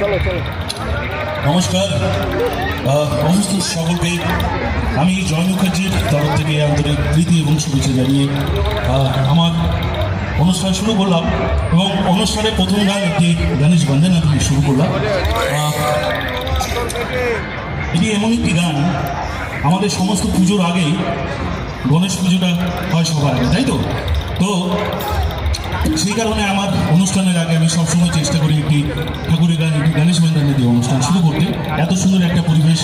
চলো চলো নমস্কার। আহ, সমস্ত সকলকে। আমি জয় মুখার্জির তরফ থেকে আন্তরিক প্রীতি এবং শুভেচ্ছা জানিয়ে আহ, আমার অনুষ্ঠান শুরু করলাম এবং অনুষ্ঠানে প্রথম গান একটি গণেশ বন্দনা দিয়ে শুরু করলাম। আহ, এটি এমন একটি গান আমাদের সমস্ত পুজোর আগেই গণেশ পুজোটা হয় সবার আগে তাই তো? তো সেই কারণে আমার অনুষ্ঠানের আগে আমি সবসময় চেষ্টা করি একটি ঠাকুরের গান, একটি গণেশ বন্দনা দিয়ে অনুষ্ঠান শুরু করতে। এত সুন্দর একটা পরিবেশ,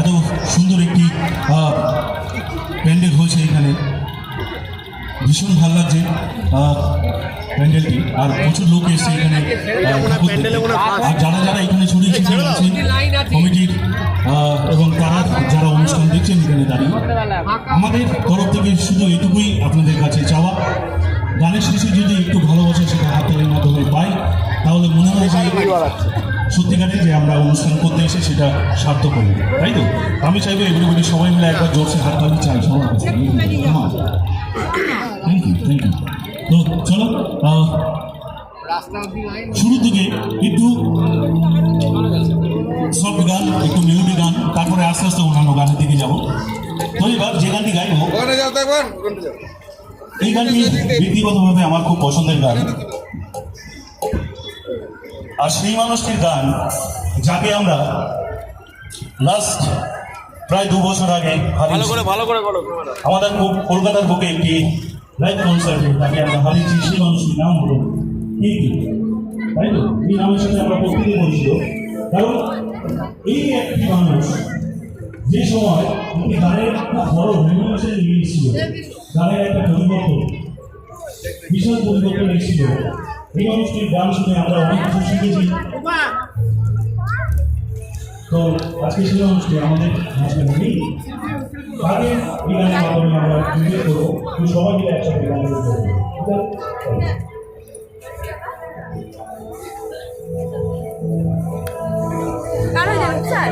এত সুন্দর একটি প্যান্ডেল হয়েছে এখানে। ভীষণ ভালো লাগছে প্যান্ডেলটি। আর প্রচুর লোক এসছে এখানে আর যারা যারা এখানে ছড়িয়ে ছিটিয়ে আছেন কমিটির এবং তারা যারা অনুষ্ঠান দেখছেন এখানে দাঁড়িয়ে, আমাদের তরফ থেকে শুধু এটুকুই আপনাদের কাছে চাওয়া। গানের শেষে যদি একটু ভালোবাসা সেটা হাতের মাধ্যমে পাই তাহলে মনে হয় যে সত্যিকারের যে আমরা অনুষ্ঠান করতে এসে সেটা সার্থক করি তাই তো? আমি চাইব এগুলো সবাই মিলে একবার জোরসে হাত তালি চাই সবার কাছে থ্যাংক ইউ থ্যাংক ইউ তো চলো আহ, শুরু থেকে একটু সফট গান একটু মেলোডি গান তারপরে আস্তে আস্তে অন্যান্য গানের দিকে যাব। তো এবার যে গানটি গাইবো এই গানটি ব্যক্তিগতভাবে আমার খুব পছন্দের গান। আর সেই মানুষটির গান যাকে আমরা লাস্ট প্রায় দু বছর আগে ভালো করে ভালো করে আমাদের কলকাতার বুকে একটি লাইভ কনসার্টে তাকে আমরা হারিয়েছি সেই মানুষটির নাম হলো কি তাই তো? এই নামের সাথে আমরা প্রত্যেকে পরিচিত। কারণ এই একটি মানুষ যে সময় গানের একটা বড় রেভলিউশন নিয়ে এসেছিল গানের একটা পরিবর্তন বিশাল পরিবর্তন এসেছিল এই মানুষটির গান শুনে আমরা অনেক কিছু শিখেছি। তো আজকে সেই মানুষটি আমাদের মাঝে নেই। আগে এই গানের মাধ্যমে আমরা ক্রিকেট করব। তো সবাই মিলে একসাথে গান করব ঠিক আছে? কারও জান স্যার